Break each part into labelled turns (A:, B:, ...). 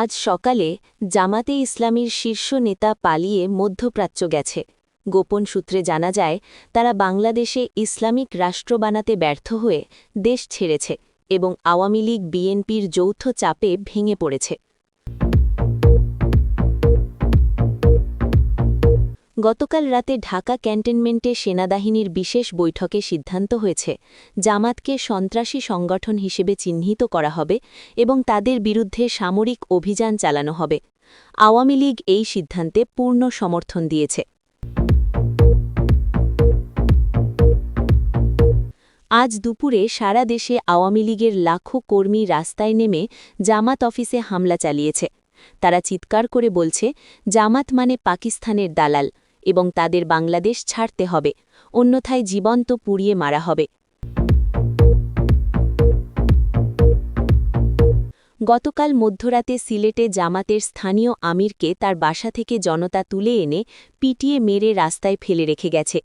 A: আজ সকালে জামাতে ইসলামীর শীর্ষ নেতা পালিয়ে মধ্যপ্রাচ্য গেছে। গোপন সূত্রে জানা যায়, তারা বাংলাদেশে ইসলামিক রাষ্ট্র বানাতে ব্যর্থ হয়ে দেশ ছেড়েছে এবং আওয়ামী লীগ বিএনপির যৌথ চাপে ভেঙে পড়েছে। গতকাল রাতে ঢাকা ক্যান্টনমেন্টে সেনাবাহিনীর বিশেষ বৈঠকে সিদ্ধান্ত হয়েছে, জামাতকে সন্ত্রাসী সংগঠন হিসেবে চিহ্নিত করা হবে এবং তাদের বিরুদ্ধে সামরিক অভিযান চালানো হবে। আওয়ামী লীগ এই সিদ্ধান্তে পূর্ণ সমর্থন দিয়েছে। আজ দুপুরে সারা দেশে আওয়ামী লীগের লাখো কর্মী রাস্তায় নেমে জামাত অফিসে হামলা চালিয়েছে। তারা চিৎকার করে বলছে, জামাত মানে পাকিস্তানের দালাল। এবং তাদের বাংলাদেশ ছাড়তে হবে, অন্যথায় জীবন্ত পুড়িয়ে মারা হবে। গতকাল মধ্যরাতে সিলেটে জামাতের স্থানীয় আমিরকে তার বাসা থেকে জনতা তুলে এনে পিটিয়ে মেরে রাস্তায় ফেলে রেখে গেছে।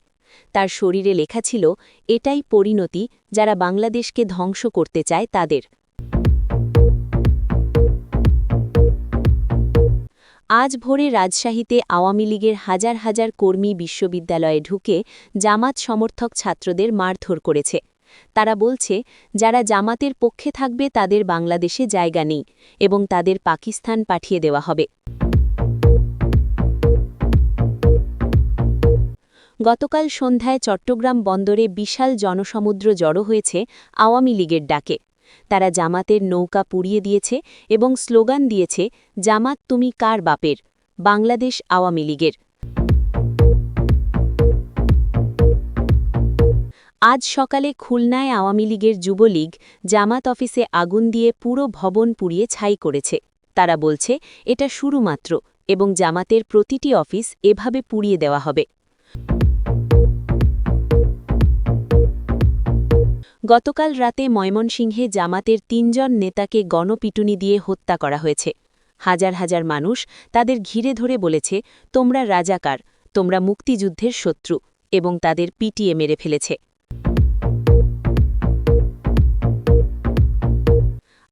A: তার শরীরে লেখা ছিল, এটাই পরিণতি, যারা বাংলাদেশকে ধ্বংস করতে চায় তাদের। আজ ভোরে রাজশাহীতে আওয়ামী লীগের হাজার হাজার কর্মী বিশ্ববিদ্যালয়ে ঢুকে জামাত সমর্থক ছাত্রদের মারধর করেছে। তারা বলছে, যারা জামাতের পক্ষে থাকবে তাদের বাংলাদেশে জায়গা নেই এবং তাদের পাকিস্তান পাঠিয়ে দেওয়া হবে। গতকাল সন্ধ্যায় চট্টগ্রাম বন্দরে বিশাল জনসমুদ্র জড়ো হয়েছে আওয়ামী লীগের ডাকে। তারা জামাতের নৌকা পুড়িয়ে দিয়েছে এবং স্লোগান দিয়েছে, জামাত তুমি কার বাপের? বাংলাদেশ আওয়ামী লীগের। আজ সকালে খুলনায় আওয়ামী লীগের যুবলীগ জামাত অফিসে আগুন দিয়ে পুরো ভবন পুড়িয়ে ছাই করেছে। তারা বলছে, এটা শুরু মাত্র এবং জামাতের প্রতিটি অফিস এভাবে পুড়িয়ে দেওয়া হবে। গতকাল রাতে ময়মনসিংহে জামাতের তিনজন নেতাকে গণপিটুনি দিয়ে হত্যা করা হয়েছে। হাজার হাজার মানুষ তাদের ঘিরে ধরে বলেছে, তোমরা রাজাকার, তোমরা মুক্তিযুদ্ধের শত্রু এবং তাদের পিটিয়ে মেরে ফেলেছে।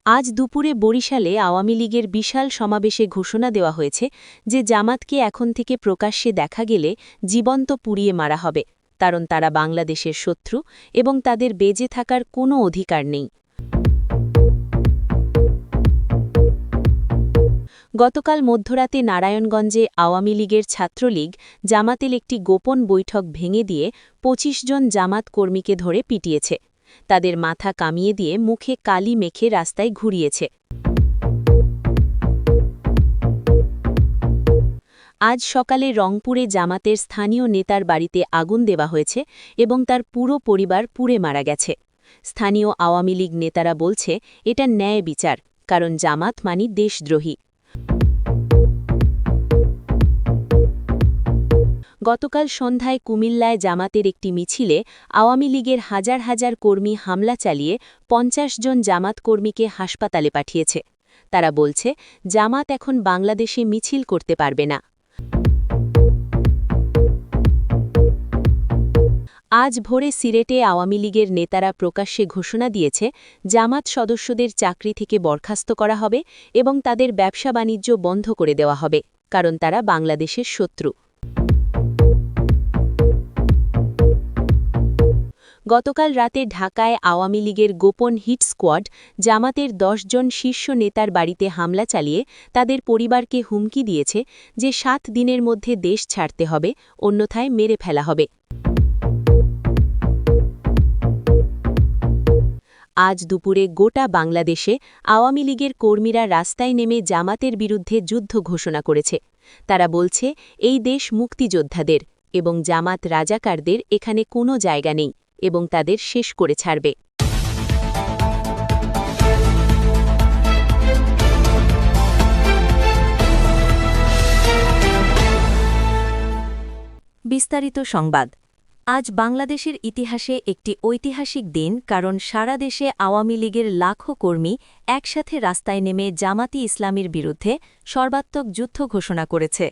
A: আজ দুপুরে বরিশালে আওয়ামী লীগের বিশাল সমাবেশে ঘোষণা দেওয়া হয়েছে যে জামাতকে এখন থেকে প্রকাশ্যে দেখা গেলে জীবন্ত পুড়িয়ে মারা হবে। কারণ তারা বাংলাদেশের শত্রু এবং তাদের বেজে থাকার কোনো অধিকার নেই। গতকাল মধ্যরাতে নারায়ণগঞ্জে আওয়ামী লীগের ছাত্রলীগ জামাতের একটি গোপন বৈঠক ভেঙে দিয়ে ২৫ জন জামাত কর্মীকে ধরে পিটিয়েছে। তাদের মাথা কামিয়ে দিয়ে মুখে কালি মেখে রাস্তায় ঘুরিয়েছে। আজ সকালে রংপুরে জামাতের স্থানীয় নেতার বাড়িতে আগুন দেওয়া হয়েছে এবং তার পুরো পরিবার পুড়ে মারা গেছে। স্থানীয় আওয়ামী লীগ নেতারা বলছে, এটা ন্যায় বিচার, কারণ জামাত মানি দেশদ্রোহী। গতকাল সন্ধ্যায় কুমিল্লায় জামাতের একটি মিছিলে আওয়ামী লীগের হাজার হাজার কর্মী হামলা চালিয়ে পঞ্চাশ জন জামাত কর্মীকে হাসপাতালে পাঠিয়েছে। তারা বলছে, জামাত এখন বাংলাদেশে মিছিল করতে পারবে না। আজ ভোরে সিরেটে আওয়ামী লীগের নেতারা প্রকাশ্যে ঘোষণা দিয়েছে, জামাত সদস্যদের চাকরি থেকে বরখাস্ত করা হবে এবং তাদের ব্যবসা বাণিজ্য বন্ধ করে দেওয়া হবে, কারণ তারা বাংলাদেশের শত্রু। গতকাল রাতে ঢাকায় আওয়ামী লীগের গোপন হিট স্কোয়াড, জামাতের জন শীর্ষ নেতার বাড়িতে হামলা চালিয়ে তাদের পরিবারকে হুমকি দিয়েছে যে সাত দিনের মধ্যে দেশ ছাড়তে হবে, অন্যথায় মেরে ফেলা হবে। আজ দুপুরে গোটা বাংলাদেশে আওয়ামী লীগের কর্মীরা রাস্তায় নেমে জামাতের বিরুদ্ধে যুদ্ধ ঘোষণা করেছে। তারা বলছে, এই দেশ মুক্তিযোদ্ধাদের এবং জামাত রাজাকারদের এখানে কোনো জায়গা নেই এবং তাদের শেষ করে ছাড়বে। বিস্তারিত সংবাদ। আজ বাংলাদেশের ইতিহাসে একটি ঐতিহাসিক দিন কারণ সারা দেশে আওয়ামী লীগের লাখো কর্মী একসাথে রাস্তায় নেমে জামাতি ইসলামীর বিরুদ্ধে সর্বাত্মক যুদ্ধ ঘোষণা করেছে।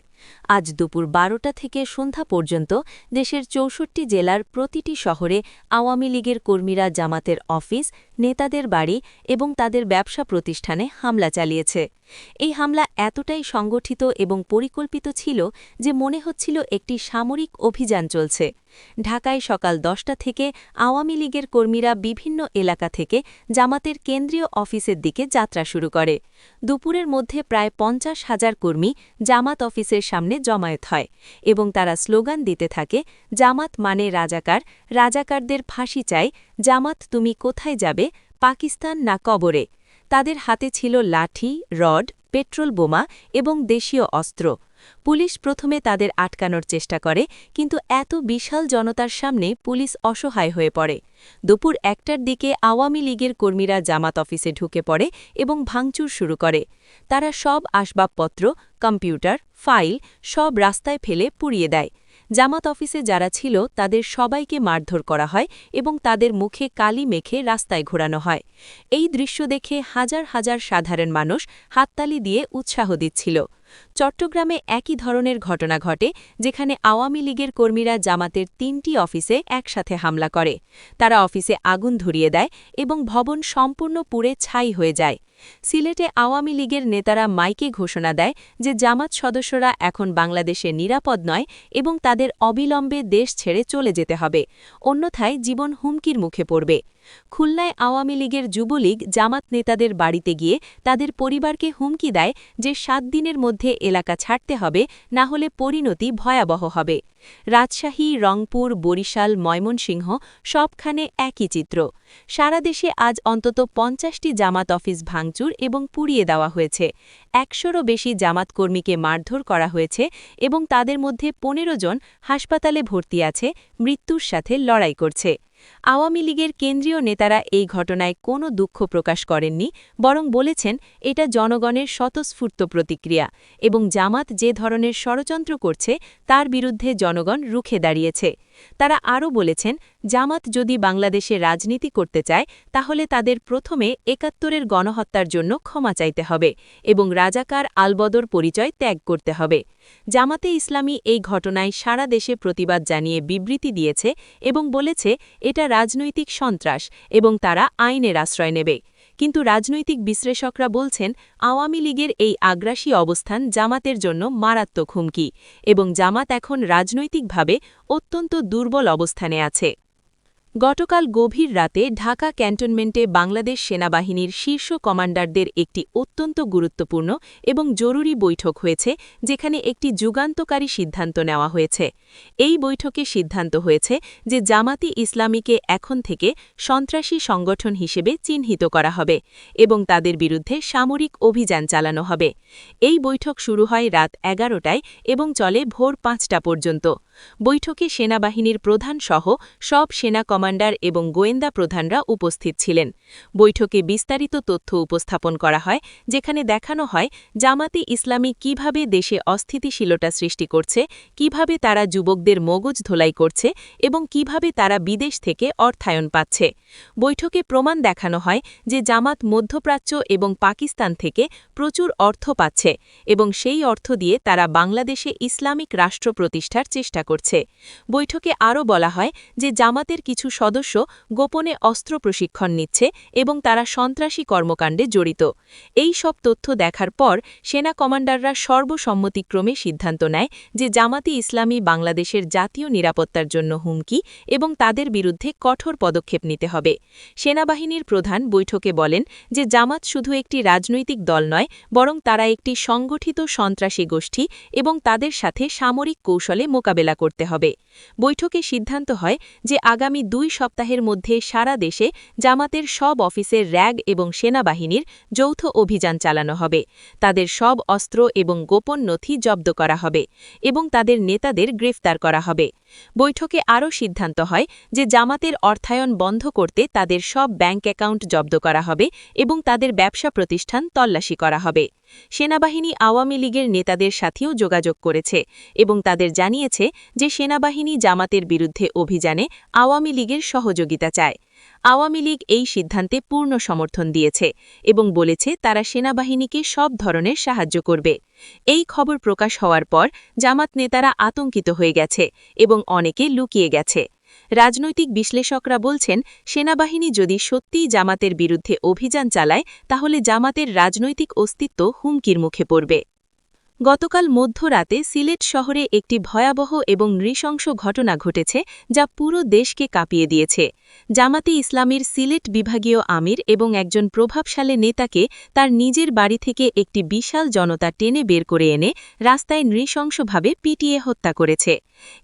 A: আজ দুপুর বারোটা থেকে সন্ধ্যা পর্যন্ত দেশের চৌষট্টি জেলার প্রতিটি শহরে আওয়ামী লীগের কর্মীরা জামাতের অফিস, নেতাদের বাড়ি এবং তাদের ব্যবসা প্রতিষ্ঠানে হামলা চালিয়েছে। এই হামলা এতটাই সংগঠিত এবং পরিকল্পিত ছিল যে মনে হচ্ছিল একটি সামরিক অভিযান চলছে। ঢাকায় সকাল দশটা থেকে আওয়ামী লীগের কর্মীরা বিভিন্ন এলাকা থেকে জামাতের কেন্দ্রীয় অফিসের দিকে যাত্রা শুরু করে। দুপুরের মধ্যে প্রায় পঞ্চাশ হাজার কর্মী জামাত অফিসের সামনে জমায়েত হয় এবং তারা স্লোগান দিতে থাকে, জামাত মানে রাজাকার। রাজাকারদের ফাঁসি চাই। জামাত, তুমি কোথায় যাবে? পাকিস্তান না কবরে? তাদের হাতে ছিল লাঠি, রড, পেট্রোল বোমা এবং দেশীয় অস্ত্র। পুলিশ প্রথমে তাদের আটকানোর চেষ্টা করে, কিন্তু এত বিশাল জনতার সামনে পুলিশ অসহায় হয়ে পড়ে। দুপুর একটার দিকে আওয়ামী লীগের কর্মীরা জামাত অফিসে ঢুকে পড়ে এবং ভাঙচুর শুরু করে। তারা সব আসবাবপত্র, কম্পিউটার, ফাইল সব রাস্তায় ফেলে পুড়িয়ে দেয়। জামাত অফিসে যারা ছিল, তাদের সবাইকে মারধর করা হয় এবং তাদের মুখে কালি মেখে রাস্তায় ঘোরানো হয়। এই দৃশ্য দেখে হাজার হাজার সাধারণ মানুষ হাততালি দিয়ে উৎসাহ দিচ্ছিল। চট্টগ্রামে একই ধরনের ঘটনা ঘটে, যেখানে আওয়ামী লীগের কর্মীরা জামাতের তিনটি অফিসে একসাথে হামলা করে। তারা অফিসে আগুন ধরিয়ে দেয় এবং ভবন সম্পূর্ণ পুড়ে ছাই হয়ে যায়। সিলেটে আওয়ামী লীগের নেতারা মাইকে ঘোষণা দেয় যে জামাত সদস্যরা এখন বাংলাদেশে নিরাপদ নয় এবং তাদের অবিলম্বে দেশ ছেড়ে চলে যেতে হবে। অন্যথায় জীবন হুমকির মুখে পড়বে। খুলনায় আওয়ামী লীগের যুবলীগ জামাত নেতাদের বাড়িতে গিয়ে তাদের পরিবারকে হুমকি দেয় যে সাত দিনের মধ্যে এলাকা ছাড়তে হবে, না হলে পরিণতি ভয়াবহ হবে। রাজশাহী, রংপুর, বরিশাল, ময়মনসিংহ সবখানে একই চিত্র। সারা দেশে আজ অন্তত পঞ্চাশটি জামাত অফিস ভাঙচুর এবং পুড়িয়ে দেওয়া হয়েছে। একশোরও বেশি জামাত কর্মীকে মারধর করা হয়েছে এবং তাদের মধ্যে পনেরো জন হাসপাতালে ভর্তি আছে, মৃত্যুর সাথে লড়াই করছে। আওয়ামী লীগের কেন্দ্রীয় নেতারা এই ঘটনায় কোনো দুঃখ প্রকাশ করেননি, বরং বলেছেন এটা জনগণের স্বতঃস্ফূর্ত প্রতিক্রিয়া এবং জামাত যে ধরনের ষড়যন্ত্র করছে তার বিরুদ্ধে জনগণ রুখে দাঁড়িয়েছে। তারা আরও বলেছেন, জামাত যদি বাংলাদেশে রাজনীতি করতে চায়, তাহলে তাদের প্রথমে একাত্তরের গণহত্যার জন্য ক্ষমা চাইতে হবে এবং রাজাকার আলবদর পরিচয় ত্যাগ করতে হবে। জামাতে ইসলামী এই ঘটনায় সারা দেশে প্রতিবাদ জানিয়ে বিবৃতি দিয়েছে এবং বলেছে, এটা রাজনৈতিক সন্ত্রাস এবং তারা আইনের আশ্রয় নেবে। কিন্তু রাজনৈতিক বিশ্লেষকরা বলছেন, আওয়ামী লীগের এই আগ্রাসী অবস্থান জামাতের জন্য মারাত্মক হুমকি এবং জামাত এখন রাজনৈতিকভাবে অত্যন্ত দুর্বল অবস্থানে আছে। গতকাল গভীর রাতে ঢাকা ক্যান্টনমেন্টে বাংলাদেশ সেনাবাহিনীর শীর্ষ কমান্ডারদের একটি অত্যন্ত গুরুত্বপূর্ণ এবং জরুরি বৈঠক হয়েছে, যেখানে একটি যুগান্তকারী সিদ্ধান্ত নেওয়া হয়েছে। এই বৈঠকে সিদ্ধান্ত হয়েছে যে জামাতি ইসলামীকে এখন থেকে সন্ত্রাসী সংগঠন হিসেবে চিহ্নিত করা হবে এবং তাদের বিরুদ্ধে সামরিক অভিযান চালানো হবে। এই বৈঠক শুরু হয় রাত এগারোটায় এবং চলে ভোর পাঁচটা পর্যন্ত। বৈঠকে সেনাবাহিনীর প্রধান সহ সব সেনা কমান্ডার এবং গোয়েন্দা প্রধানরা উপস্থিত ছিলেন। বৈঠকে বিস্তারিত তথ্য উপস্থাপন করা হয়, যেখানে দেখানো হয় জামাতি ইসলামী কীভাবে দেশে অস্থিতিশীলতা সৃষ্টি করছে, কীভাবে তারা যুবকদের মগজ ধোলাই করছে এবং কীভাবে তারা বিদেশ থেকে অর্থায়ন পাচ্ছে। বৈঠকে প্রমাণ দেখানো হয় যে জামাত মধ্যপ্রাচ্য এবং পাকিস্তান থেকে প্রচুর অর্থ পাচ্ছে এবং সেই অর্থ দিয়ে তারা বাংলাদেশে ইসলামিক রাষ্ট্র প্রতিষ্ঠার চেষ্টা করছে। বৈঠকে আরও বলা হয় যে জামাতের কিছু সদস্য গোপনে অস্ত্র প্রশিক্ষণ নিচ্ছে এবং তারা সন্ত্রাসী কর্মকাণ্ডে জড়িত। এই সব তথ্য দেখার পর সেনা কমান্ডাররা সর্বসম্মতিক্রমে সিদ্ধান্ত নেয় যে জামাতি ইসলামী বাংলাদেশের জাতীয় নিরাপত্তার জন্য হুমকি এবং তাদের বিরুদ্ধে কঠোর পদক্ষেপ নিতে হবে। সেনাবাহিনীর প্রধান বৈঠকে বলেন যে জামাত শুধু একটি রাজনৈতিক দল নয়, বরং তারা একটি সংগঠিত সন্ত্রাসী গোষ্ঠী এবং তাদের সাথে সামরিক কৌশলে মোকাবেলা করতে হবে। বৈঠকে সিদ্ধান্ত হয় যে আগামী দুই সপ্তাহের মধ্যে সারা দেশে জামাতের সব অফিসের র্যাগ এবং সেনাবাহিনীর যৌথ অভিযান চালানো হবে। তাদের সব অস্ত্র এবং গোপন নথি জব্দ করা হবে এবং তাদের নেতাদের গ্রেফতার করা হবে। বৈঠকে আরও সিদ্ধান্ত হয় যে জামাতের অর্থায়ন বন্ধ করতে তাদের সব ব্যাংক অ্যাকাউন্ট জব্দ করা হবে এবং তাদের ব্যবসা প্রতিষ্ঠান তল্লাশি করা হবে। সেনাবাহিনী আওয়ামী লীগের নেতাদের সাথেও যোগাযোগ করেছে এবং তাদের জানিয়েছে যে সেনাবাহিনী জামাতের বিরুদ্ধে অভিযানে আওয়ামী লীগের সহযোগিতা চায়। আওয়ামী লীগ এই সিদ্ধান্তে পূর্ণ সমর্থন দিয়েছে এবং বলেছে তারা সেনাবাহিনীকে সব ধরনের সাহায্য করবে। এই খবর প্রকাশ হওয়ার পর জামাত নেতারা আতঙ্কিত হয়ে গেছে এবং অনেকে লুকিয়ে গেছে। রাজনৈতিক বিশ্লেষকরা বলছেন, সেনাবাহিনী যদি সত্যিই জামাতের বিরুদ্ধে অভিযান চালায়, তাহলে জামাতের রাজনৈতিক অস্তিত্ব হুমকির মুখে পড়বে। গতকাল মধ্যরাতে সিলেট শহরে একটি ভয়াবহ এবং নৃশংস ঘটনা ঘটেছে যা পুরো দেশকে কাঁপিয়ে দিয়েছে। জামাতে ইসলামীর সিলেট বিভাগীয় আমির এবং একজন প্রভাবশালী নেতাকে তার নিজের বাড়ি থেকে একটি বিশাল জনতা টেনে বের করে এনে রাস্তায় নৃশংসভাবে পিটিয়ে হত্যা করেছে।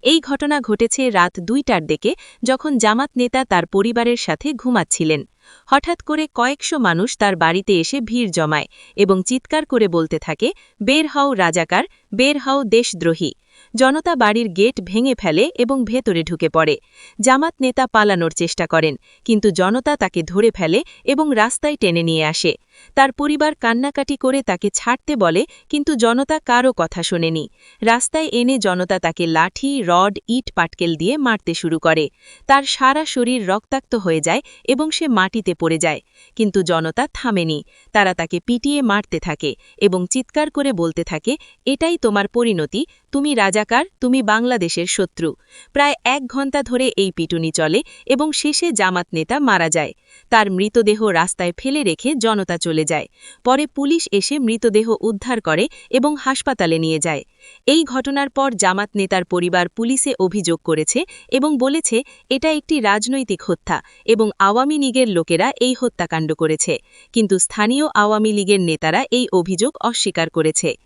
A: এই ঘটনা ঘটেছে রাত দুইটার দিকে, যখন জামাত নেতা তার পরিবারের সাথে ঘুমাচ্ছিলেন। হঠাৎ করে কয়েকশো মানুষ তার বাড়িতে এসে ভিড় জমায় এবং চিৎকার করে বলতে থাকে, বের হও রাজাকার, বের হও দেশদ্রোহী। জনতা বাড়ির গেট ভেঙে ফেলে এবং ভেতরে ঢুকে পড়ে। জামাত নেতা পালানোর চেষ্টা করেন, কিন্তু জনতা তাকে ধরে ফেলে এবং রাস্তায় টেনে নিয়ে আসে। তার পরিবার কান্নাকাটি করে তাকে ছাড়তে বলে, কিন্তু জনতা কারও কথা শোনেনি। রাস্তায় এনে জনতা তাকে লাঠি, রড, ইট, পাটকেল দিয়ে মারতে শুরু করে। তার সারা শরীর রক্তাক্ত হয়ে যায় এবং সে মাটিতে পড়ে যায়, কিন্তু জনতা থামেনি। তারা তাকে পিটিয়ে মারতে থাকে এবং চিৎকার করে বলতে থাকে, এটাই তোমার পরিণতি তুমি রাজাকার, তুমি বাংলাদেশের শত্রু। প্রায় এক ঘণ্টা ধরে এই পিটুনি চলে এবং শেষে জামাত নেতা মারা যায়। তার মৃতদেহ রাস্তায় ফেলে রেখে জনতা চলে যায়। পরে পুলিশ এসে মৃতদেহ উদ্ধার করে এবং হাসপাতালে নিয়ে যায়। এই ঘটনার পর জামাত নেতার পরিবার পুলিশে অভিযোগ করেছে এবং বলেছে, এটা একটি রাজনৈতিক হত্যা এবং আওয়ামী লীগের লোকেরা এই হত্যাকাণ্ড করেছে। কিন্তু স্থানীয় আওয়ামী লীগের নেতারা এই অভিযোগ অস্বীকার করেছে।